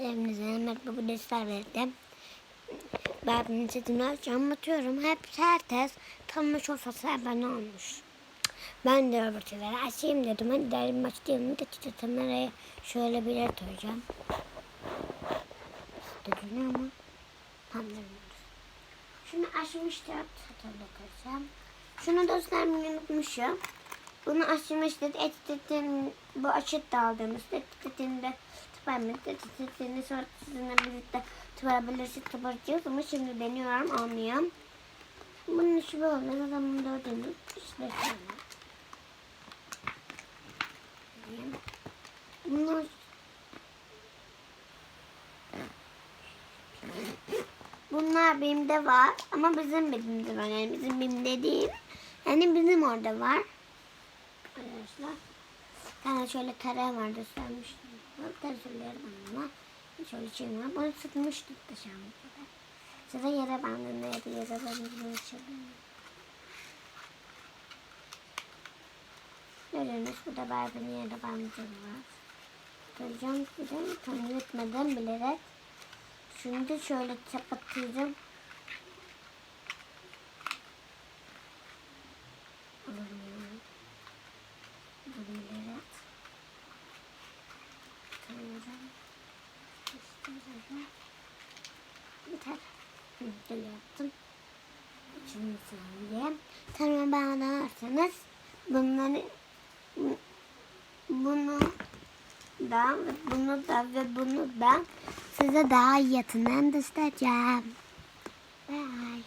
Evimize yemek bu dersler verdim. Babamın setini açıyorum, anlatıyorum. Hep herkes tanımış olsa abone olmuş. Ben de öbür türlü açayım dedim. Hadi derim başlayalım. Da çıta kameraya şöyle bir yer koyacağım. Dedim ama pandırmıyoruz. Şunu açmıştım. Satırda koyacağım. Şunu göstermeyi unutmuşum. Bunu açmıştık. Etiketin bu açık da aldığımız etiketinde tıpabilmek etiketini sonra sizinle birlikte tıpabilirsiniz tıpacağız ama şimdi deniyorum olmuyor. Bunun işi böyle. Zaten bunu da ödedim. İşte. Bunlar Bunlar BİM'de var ama bizim BİM'de var. Yani bizim BİM'de değil. Yani bizim orada var. Arkadaşlar. Tane şöyle tereyağı vardı sermiştim. Bak tereyağı ama şöyle var. Bunu sıkmıştık dışarıda. Size yere bandında ya da yere bandında içirdim. Görüyorsunuz bu da Barbie'nin yere bandı var. Koyacağım size tam yutmadan bilerek. Şimdi şöyle kapatacağım. Biter. Hı, Böyle yaptım. Şimdi söyleyeyim. Sonra bağlarsanız bunları bunu da bunu da ve bunu da size daha yakından göstereceğim. Bye.